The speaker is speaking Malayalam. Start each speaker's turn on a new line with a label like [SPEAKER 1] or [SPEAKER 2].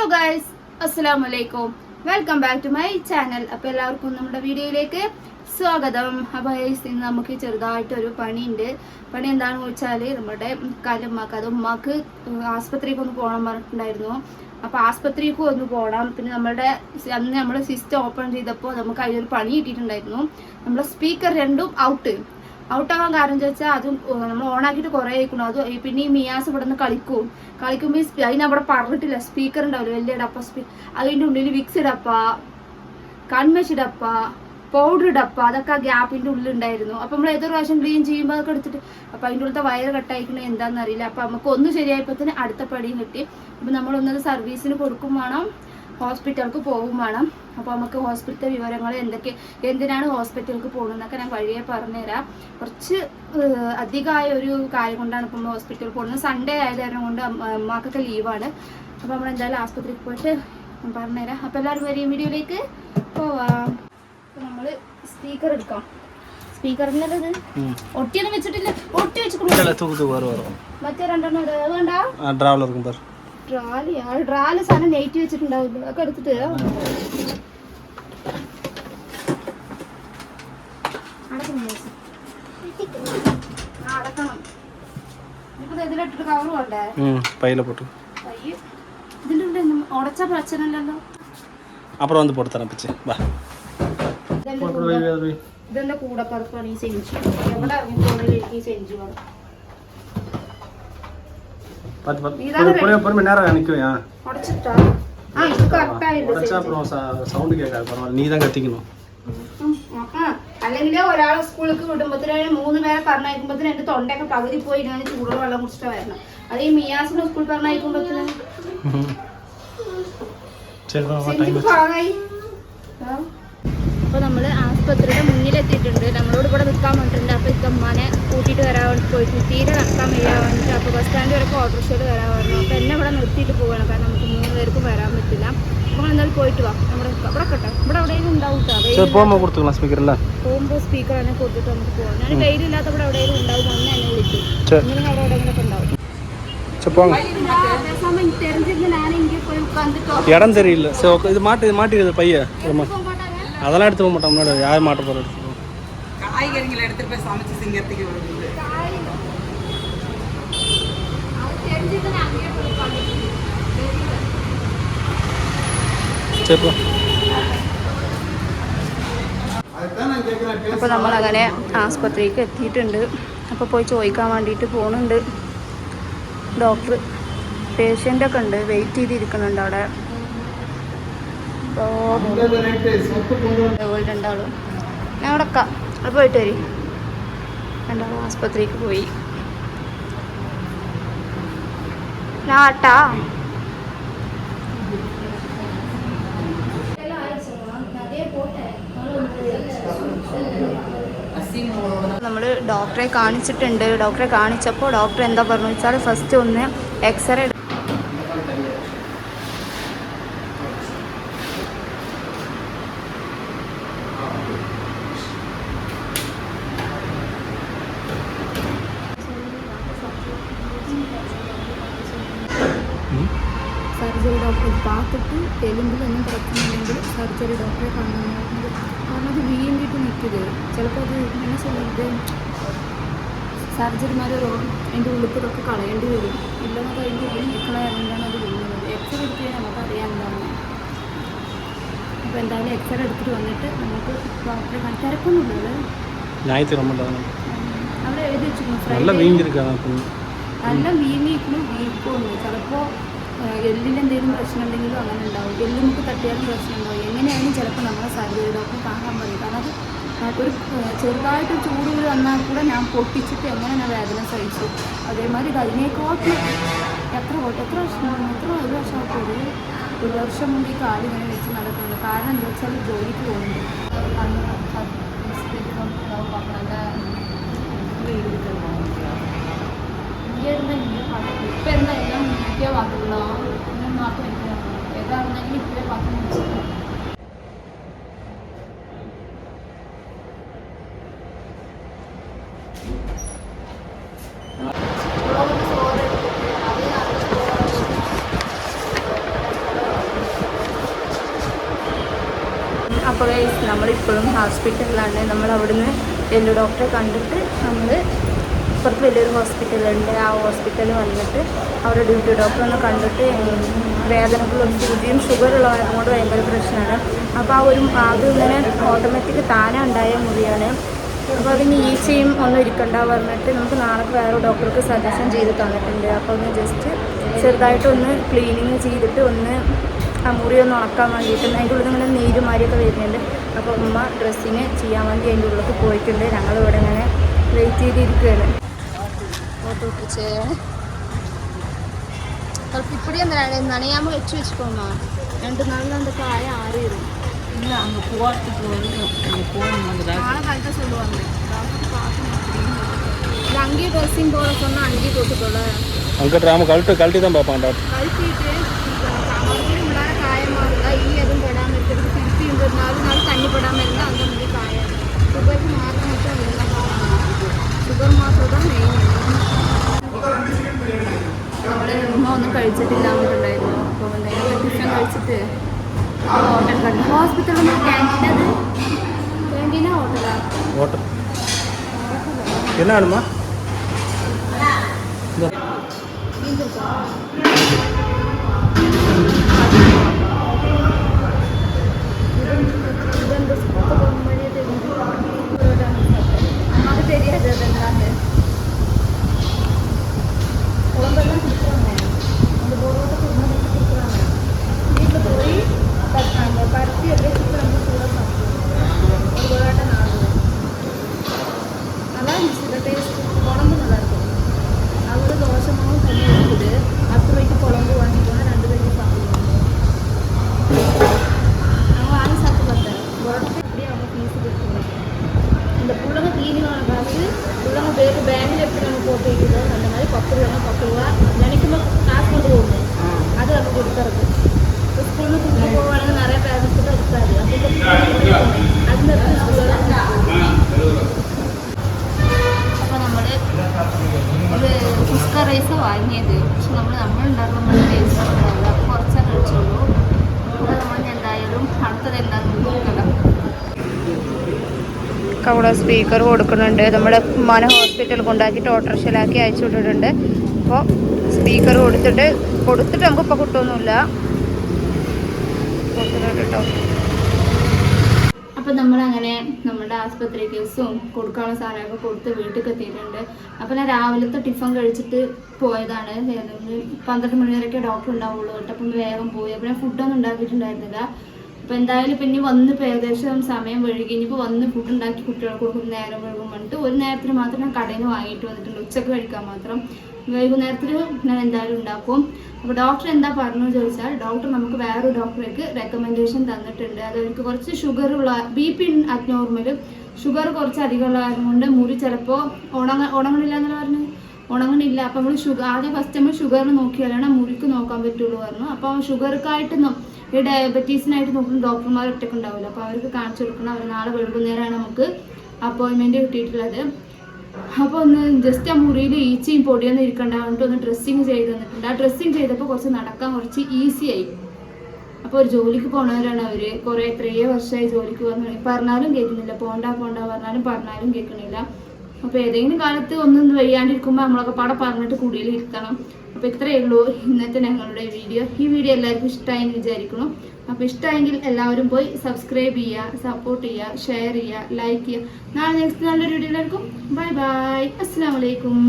[SPEAKER 1] ഹലോ ഗൈസ് അസ്സലാമു വലൈക്കും welcome back to my channel അപ്പോൾ എല്ലാവർക്കും നമ്മുടെ വീഡിയോയിലേക്ക് സ്വാഗതം. അപ്പോൾ ഇന്ന് നമുക്ക് ചെറുതായിട്ടൊരു പണിയുണ്ട്. പണി എന്താണെന്ന് വെച്ചാൽ നമ്മുടെ കലുമ്മക്ക് അത് ഉമ്മാക്ക് ആസ്പത്രിക്ക് ഒന്ന് പോകണം പറഞ്ഞിട്ടുണ്ടായിരുന്നു. അപ്പോൾ ആസ്പത്രിക്ക് ഒന്ന് പോകണം. പിന്നെ നമ്മുടെ അന്ന് നമ്മൾ സിസ്റ്റം ഓപ്പൺ ചെയ്തപ്പോൾ നമുക്ക് അതിലൊരു പണി കിട്ടിയിട്ടുണ്ടായിരുന്നു. നമ്മുടെ സ്പീക്കർ രണ്ടും ഔട്ട് ഔട്ടാവാൻ കാരണം വെച്ചാൽ അതും നമ്മൾ ഓണാക്കിയിട്ട് കുറേ ആയിക്കണം. അത് പിന്നെ ഈ മിയാസ് ഇവിടെ നിന്ന് കളിക്കും. കളിക്കുമ്പോൾ ഈ അതിനവിടെ പറഞ്ഞിട്ടില്ല. സ്പീക്കർ ഉണ്ടാവില്ല? വലിയ ഡപ്പ സ്പീ അതിന്റെ ഉള്ളിൽ വിക്സ് ഡപ്പ കൺമഷി ഡപ്പ പൗഡർ ഡപ്പ അതൊക്കെ ആ ഗ്യാപ്പിന്റെ ഉള്ളിൽ ഉണ്ടായിരുന്നു. അപ്പം നമ്മൾ ഏതൊരു പ്രാവശ്യം ക്ലീൻ ചെയ്യുമ്പോൾ അതൊക്കെ എടുത്തിട്ട് അപ്പം അതിന്റെ ഉള്ളത്തെ വയർ കട്ടായിക്കണേ എന്താണെന്ന് അറിയില്ല അപ്പം നമുക്ക് ഒന്ന് ശരിയായപ്പോൾ തന്നെ അടുത്ത പടിയും കിട്ടി. അപ്പം നമ്മളൊന്നത് സർവീസിന് കൊടുക്കും വേണം. ഹോസ്പിറ്റലിൽ പോകും വേണം. അപ്പോൾ നമുക്ക് ഹോസ്പിറ്റൽ വിവരങ്ങൾ എന്തൊക്കെ എന്തിനാണ് ഹോസ്പിറ്റലിലേക്ക് പോകുന്നതെന്നൊക്കെ ഞാൻ വഴിയെ പറഞ്ഞുതരാം. കുറച്ച് അധികമായ ഒരു കാര്യം കൊണ്ടാണ് ഇപ്പം ഹോസ്പിറ്റലിൽ പോകുന്നത്. സൺഡേ ആയത് കൊണ്ട് അമ്മക്കൊക്കെ ലീവാണ്. അപ്പോൾ നമ്മൾ എന്തായാലും ആസ്പത്രിയിൽ പോയിട്ട് പറഞ്ഞുതരാം. അപ്പോൾ എല്ലാവരും വരെയും വീഡിയോയിലേക്ക്. പോവാം. അപ്പോൾ നമ്മൾ സ്പീക്കർ എടുക്കാം. ഒട്ടിയൊന്നും വെച്ചിട്ടില്ല. ഒട്ടി
[SPEAKER 2] വെച്ചിട്ടുണ്ട്
[SPEAKER 1] മറ്റേ രണ്ടെണ്ണം വേണ്ട.
[SPEAKER 2] பாரு
[SPEAKER 1] ട്രാലി ആ ട്രാലി സാധനം നെയ്റ്റ് വെച്ചിട്ടുണ്ടാവില്ല അതൊക്കെ എടുത്തിട്ട് അടക്കണം മോശം. ആ, അടക്കണം ഇപ്പൊ ഇതിലിട്ടിട്ട് കവർ വേണ്ടേ
[SPEAKER 2] ம் பையில் போட்டு
[SPEAKER 1] അയ്യോ ഇതിൻ്റെ ഉള്ളിൽ ഒന്നും ഉടച്ച പ്രശ്നമില്ലല്ലോ
[SPEAKER 2] அப்புறம் வந்து போட்டு தரேன் பிச்சு வா
[SPEAKER 1] ഇതെന്റെ കൂടെ ഇതെന്റെ കൂടെ പറപ്പാണ് ഈ സെഞ്ചു എവിടെ ഇറങ്ങിപ്പോണെങ്കിൽ എനിക്ക് ഈ സെഞ്ചു വേണം
[SPEAKER 2] பார்த்து பார்த்து
[SPEAKER 1] நீதான்
[SPEAKER 2] பொறு- பொறுமையா பொறுமை நேரம் நிற்கும் ஏன்
[SPEAKER 1] ഉടച്ചിട്ടാ ആ ഇത് കറക്റ്റായിട്ടുണ്ട്
[SPEAKER 2] உடச்சா அப்புறம் சவுண்டு கேட்காது பரவாயில்ல நீ தான் கத்திக்கணும்
[SPEAKER 1] അല്ലെങ്കിൽ ഒരാളെ സ്കൂളിലേക്ക് വിടുമ്പോഴത്തേന് മൂന്ന് പേരെ പറഞ്ഞയക്കുമ്പോഴത്തേന് എന്റെ തൊണ്ടയൊക്കെ പകുതി പോയി ഞാൻ ചൂടുള്ള വെള്ളം കുടിച്ചിട്ട് വരണം അത് ഈ മിയാസിനെ സ്കൂളിൽ പറഞ്ഞയക്കുമ്പോഴത്തേന്
[SPEAKER 2] சரி வா வா டைம்
[SPEAKER 1] ശരിക്കും പാകായി അപ്പൊ നമ്മള് ആസ്പത്രിയുടെ മുന്നിലെത്തിയിട്ടുണ്ട് നമ്മളോട് ഇവിടെ നിൽക്കാൻ വേണ്ടിയിട്ടുണ്ട് അപ്പൊ ഇക്കമ്മാനെ കൂട്ടിയിട്ട് വരാൻ വേണ്ടി പോയിട്ട് തീരെ നടക്കാൻ വയ്യാൻ വേണ്ടിയിട്ട് അപ്പൊ ബസ് സ്റ്റാൻഡ് വരെ ഓട്ടോറിക്ഷയിൽ വരാൻ പറഞ്ഞു അപ്പൊ എന്നെ ഇവിടെ നിർത്തിയിട്ട് പോകണം കാരണം നമുക്ക് മൂന്ന് പേർക്കും വരാൻ പറ്റില്ല അപ്പൊ നമ്മൾ എന്തായാലും പോയിട്ട് വാ നമ്മുടെ ഇവിടെ കേട്ടോ ഇവിടെ എവിടെയെങ്കിലും ഉണ്ടാവും കേട്ടോ
[SPEAKER 2] சரி
[SPEAKER 1] വെയിൽ
[SPEAKER 2] போகும்போது கொடுத்துக்கலாம் ஸ்பீக்கர்ல
[SPEAKER 1] പോകുമ്പോൾ സ്പീക്കർ തന്നെ കൊടുത്തിട്ട് നമുക്ക് പോകാം ഞാൻ വെയിലില്ലാത്ത ഇവിടെ എവിടെയെങ്കിലും ഉണ്ടാവും അന്ന് എന്നെ വിളിക്കും
[SPEAKER 2] சரி
[SPEAKER 1] ഇങ്ങനെ അവിടെ എവിടെയെങ്കിലും ഉണ്ടാവും
[SPEAKER 2] சரி போங்க
[SPEAKER 1] അതേസമയം தெரிஞ்சிருந்து நான் இங்கே போய் உட்காந்துட்டோம்
[SPEAKER 2] இடம் தெரியல சரி ஓகே இது மாட்டு இது மாட்டிடுது பைய ஆமா அதெல்லாம் எடுத்து போக மாட்டோம் முன்னாடி யார் மாட்ட போகிற எடுத்து போவோம்.
[SPEAKER 3] காய்கறிகளை எடுத்துட்டு போய் சமைச்சு சிங்கத்துக்கு வருது
[SPEAKER 2] சரி போ
[SPEAKER 1] അപ്പോൾ നമ്മൾ അങ്ങനെ ആസ്പത്രിക്ക് എത്തിയിട്ടുണ്ട് അപ്പോൾ പോയി ചോദിക്കാൻ വേണ്ടിയിട്ട് പോകുന്നുണ്ട് ഡോക്ടർ പേഷ്യൻ്റ് ഒക്കെ ഉണ്ട് വെയിറ്റ് ചെയ്തിരിക്കുന്നുണ്ട് അവിടെ അപ്പോൾ രണ്ടാളും. ഞാൻ അവിടെ അവിടെ പോയിട്ട് വരി. രണ്ടാളും ആസ്പത്രിക്ക് പോയി. ലാട്ടാ നമ്മൾ ഡോക്ടറെ കാണിച്ചിട്ടുണ്ട്. ഡോക്ടറെ കാണിച്ചപ്പോൾ ഡോക്ടർ എന്താ പറഞ്ഞു വെച്ചാൽ ഫസ്റ്റ് ഒന്ന് എക്സ്റേ സർജറി ഡോക്ടറെ பார்த்துட்டு എലുമ്പിലൊന്നും പ്രശ്നമില്ലെങ്കിൽ സർജറി ഡോക്ടറെ കാണാൻ പറഞ്ഞത് കാരണം അത് വീണ്ടിട്ട് നിൽക്കുന്നത് ചിലപ്പോൾ അത് എങ്ങനെ சொல்லுறது സർജറിമാർ അതിൻ്റെ ഉള്ളിലൊക്കെ കളയേണ്ടി വരും ഇല്ലെന്നൊക്കെ അതിൻ്റെ ഉള്ളിൽ നിൽക്കണ കാരണമാണ് അത് വീഴുന്നത് എക്സ്റേ എടുത്ത് കഴിഞ്ഞാൽ നമുക്ക് അറിയാൻ എന്താണ് അപ്പോൾ എന്തായാലും എക്സ്റേ എടുത്തിട്ട് വന്നിട്ട് നമുക്ക് ഡോക്ടറെ കാണാൻ തിരക്കൊന്നുമില്ല
[SPEAKER 2] ஞாயிற்றுக்கிழமை தான்
[SPEAKER 1] അവിടെ എഴുതി വെച്ചിരുന്നു
[SPEAKER 2] நல்லா
[SPEAKER 1] നല്ല മീൻ വീങ്ങിയിരിക്കണം വീക്കൊന്നും ചിലപ്പോൾ എല്ലിനെന്തെങ്കിലും പ്രശ്നം ഉണ്ടെങ്കിലും അങ്ങനെ ഉണ്ടാവും. എല്ല് നമുക്ക് തട്ടിയാലും പ്രശ്നം ഉണ്ടാവും. എങ്ങനെയായാലും ചിലപ്പോൾ നമ്മളെ സർജറി ഡോക്ടർ കാണാൻ പറയും കാരണം അത് ഒരു ചെറുതായിട്ട് ചൂട് വന്നാൽ കൂടെ ഞാൻ പൊട്ടിച്ചിട്ട് എങ്ങനെ ഞാൻ വേദന സഹിച്ചു. അതേമാതിരി കഴിഞ്ഞേക്കോട്ടെ എത്ര പോട്ടെ എത്ര വർഷം എത്ര ഒരു വർഷമായിട്ട് ഒരു ഒരു വർഷം മുമ്പ് ഈ കാലിങ്ങനെ വെച്ച് നടക്കുന്നത് കാരണം എന്താ വെച്ചാൽ ജോലിക്ക് പോകുന്നുണ്ട്. ഇപ്പം അപ്പോൾ നമ്മളിപ്പോഴും ഹോസ്പിറ്റലിലാണ് നമ്മൾ അവിടുന്ന് എല്ലോ ഡോക്ടറെ കണ്ടിട്ട് നമ്മൾ ഇപ്പുറത്ത് വലിയൊരു ഹോസ്പിറ്റലുണ്ട്. ആ ഹോസ്പിറ്റലിൽ വന്നിട്ട് അവരുടെ ഡ്യൂട്ടി ഡോക്ടർ ഒന്ന് കണ്ടിട്ട് വേദനക്കുള്ള സൂചിയും ഷുഗർ ഉള്ളവരും കൊണ്ട് ഭയങ്കര പ്രശ്നമാണ്. അപ്പോൾ ആ ഒരു അത് ഇങ്ങനെ ഓട്ടോമാറ്റിക് താനെ ഉണ്ടായ മുറിയാണ്. അപ്പോൾ അതിന് ഈച്ചയും ഒന്നും ഇരിക്കണ്ട പറഞ്ഞിട്ട് നമുക്ക് നാളെ വേറെ ഡോക്ടർക്ക് സജഷൻ ചെയ്ത് തന്നിട്ടുണ്ട്. അപ്പോൾ ഒന്ന് ജസ്റ്റ് ചെറുതായിട്ടൊന്ന് ക്ലീനിങ് ചെയ്തിട്ട് ഒന്ന് ആ മുറി ഒന്ന് ഉണക്കാൻ വേണ്ടിയിട്ട് അതിന്റെ ഉള്ളിൽ ഇങ്ങനെ നീരുമാരിയൊക്കെ വരുന്നുണ്ട്. അപ്പോൾ ഉമ്മ ഡ്രസ്സിങ് ചെയ്യാൻ വേണ്ടി അതിന്റെ ഉള്ളിലേക്ക് പോയിട്ടുണ്ട്. ഞങ്ങളിവിടെ ഇങ്ങനെ വെയിറ്റ് ചെയ്തിരിക്കുകയാണ്. போட்டு விட்டுருச்சு. அப்புறம் இப்படியே அந்த நனையாமல் வச்சு வச்சுக்கோமா. ரெண்டு நாளில் அந்த காய ஆறிடும்
[SPEAKER 3] இல்ல அங்க போறதுக்கு வந்து அங்கே போகணும்
[SPEAKER 1] நானும் கரெக்டாக சொல்லுவாங்க. இல்லை. அங்கேயே ட்ரெஸ்ஸிங் போட சொன்னால் அங்கேயே போட்டுக்கோல.
[SPEAKER 2] அங்கே கழட்டு கழட்டி தான் பார்ப்பாங்க
[SPEAKER 1] கேண்டீனா ஹோட்டலா
[SPEAKER 2] ஹோட்டல் என்ன வேணுமா?
[SPEAKER 1] అలా പക്ഷെ നമ്മൾ നമ്മളുണ്ടാക്കുന്ന ടേസ്റ്റ് ഉണ്ടാവില്ല കുറച്ചേ കഴിച്ചുള്ളൂ. ഇവിടെ നമ്മൾ എന്തായാലും അടുത്തത് എന്താണെന്ന് നോക്കണം അവിടെ സ്പീക്കർ കൊടുക്കുന്നുണ്ട്. നമ്മുടെ മന ഹോസ്പിറ്റൽ കൊണ്ടാക്കിയിട്ട് ഓട്ടോറിക്ഷയിലാക്കി അയച്ചു വിട്ടിട്ടുണ്ട്. അപ്പോൾ സ്പീക്കർ കൊടുത്തിട്ട് കൊടുത്തിട്ട് നമുക്ക് ഇപ്പോൾ കിട്ടുമൊന്നുമില്ല കൊടുത്തിട്ടുണ്ട് കേട്ടോ. അപ്പം നമ്മളങ്ങനെ നമ്മുടെ ആസ്പത്രി കേസും കൊടുക്കാനുള്ള സാധനമൊക്കെ കൊടുത്ത് വീട്ടിൽ എത്തിയിട്ടുണ്ട് അപ്പം ഞാൻ രാവിലത്തെ ടിഫൻ കഴിച്ചിട്ട് പോയതാണ്. പന്ത്രണ്ട് മണി വരെയൊക്കെ ഡോക്ടർ ഉണ്ടാവുള്ളൂ. കേട്ടോ അപ്പം വേഗം പോയി. അപ്പൊ ഞാൻ ഫുഡൊന്നും ഉണ്ടാക്കിയിട്ടുണ്ടായിരുന്നില്ല. അപ്പം എന്തായാലും പിന്നെ വന്ന് ഇപ്പം ഏകദേശം സമയം വഴുകി ഇനിയിപ്പോൾ വന്ന് ഫുഡ് ഉണ്ടാക്കി കുട്ടികൾക്ക് കൊടുക്കും നേരം വഴുകും പറഞ്ഞിട്ട് ഒരു നേരത്തിന് മാത്രം ഞാൻ കടയിൽ നിന്ന് വാങ്ങിയിട്ട് വന്നിട്ടുണ്ട്. ഉച്ചയ്ക്ക് കഴിക്കാൻ മാത്രം. വൈകുന്നേരത്തിൽ ഞാൻ എന്തായാലും ഉണ്ടാക്കും. അപ്പോൾ ഡോക്ടർ എന്താ പറഞ്ഞു ചോദിച്ചാൽ ഡോക്ടർ നമുക്ക് വേറൊരു ഡോക്ടറേക്ക് റെക്കമെൻഡേഷൻ തന്നിട്ടുണ്ട്. അത് അവർക്ക് കുറച്ച് ഷുഗർ ഉള്ള ബി പി അജ്ഞോർമലും ഷുഗർ കുറച്ച് അധികമുള്ള കൊണ്ട് മുറി ചിലപ്പോൾ ഉണങ്ങ ഉണങ്ങണില്ല എന്നാണ് പറഞ്ഞത് ഉണങ്ങണില്ല. അപ്പം നമ്മൾ ഷുഗർ ആദ്യം ഫസ്റ്റ് നമ്മൾ ഷുഗറിന് നോക്കിയാലാണ് മുറിക്ക് നോക്കാൻ പറ്റുള്ളൂ പറഞ്ഞു. അപ്പോൾ ഷുഗർക്കായിട്ട് ഈ ഡയബറ്റീസിനായിട്ട് നോക്കുന്ന ഡോക്ടർമാർ ഒറ്റയ്ക്ക് ഉണ്ടാവില്ല. അപ്പോൾ അവർക്ക് കാണിച്ചു കൊടുക്കണം. അവർ നാളെ വൈകുന്നേരമാണ് നമുക്ക് അപ്പോയിൻമെന്റ് കിട്ടിയിട്ടുള്ളത്. അപ്പോൾ ഒന്ന് ജസ്റ്റ് ആ മുറിയിൽ ഈച്ചയും പൊടിയൊന്നും ഇരിക്കണ്ടായിട്ട് ഒന്ന് ഡ്രസ്സിങ് ചെയ്ത് തന്നിട്ടുണ്ട്. ആ ഡ്രസ്സിങ് ചെയ്തപ്പോൾ കുറച്ച് നടക്കാൻ കുറച്ച് ഈസി ആയി. അപ്പോൾ ഒരു ജോലിക്ക് പോണവരാണ് അവർ കുറേ എത്രയോ വർഷമായി ജോലിക്ക് വന്നു പറഞ്ഞാലും കേൾക്കുന്നില്ല. പോണ്ട പോണ്ട പറഞ്ഞാലും പറഞ്ഞാലും കേൾക്കണില്ല അപ്പോൾ ഏതെങ്കിലും കാലത്ത് ഒന്നും വയ്യാണ്ടിരിക്കുമ്പോൾ നമ്മളൊക്കെ പാടെ പറഞ്ഞിട്ട് കുടിയിൽ ഇരിക്കണം. അപ്പോൾ ഇത്രയേ ഉള്ളൂ ഇന്നത്തെ ഞങ്ങളുടെ വീഡിയോ ഈ വീഡിയോ എല്ലാവർക്കും ഇഷ്ടമായി എന്ന് വിചാരിക്കണം അപ്പോൾ ഇഷ്ടമായെങ്കിൽ എല്ലാവരും പോയി സബ്സ്ക്രൈബ് ചെയ്യുക സപ്പോർട്ട് ചെയ്യുക ഷെയർ ചെയ്യുക ലൈക്ക് ചെയ്യുക. നാളെ നെക്സ്റ്റ് നല്ലൊരു വീഡിയോയിലായിരിക്കും ബൈ ബൈ അസ്സാം വലൈക്കും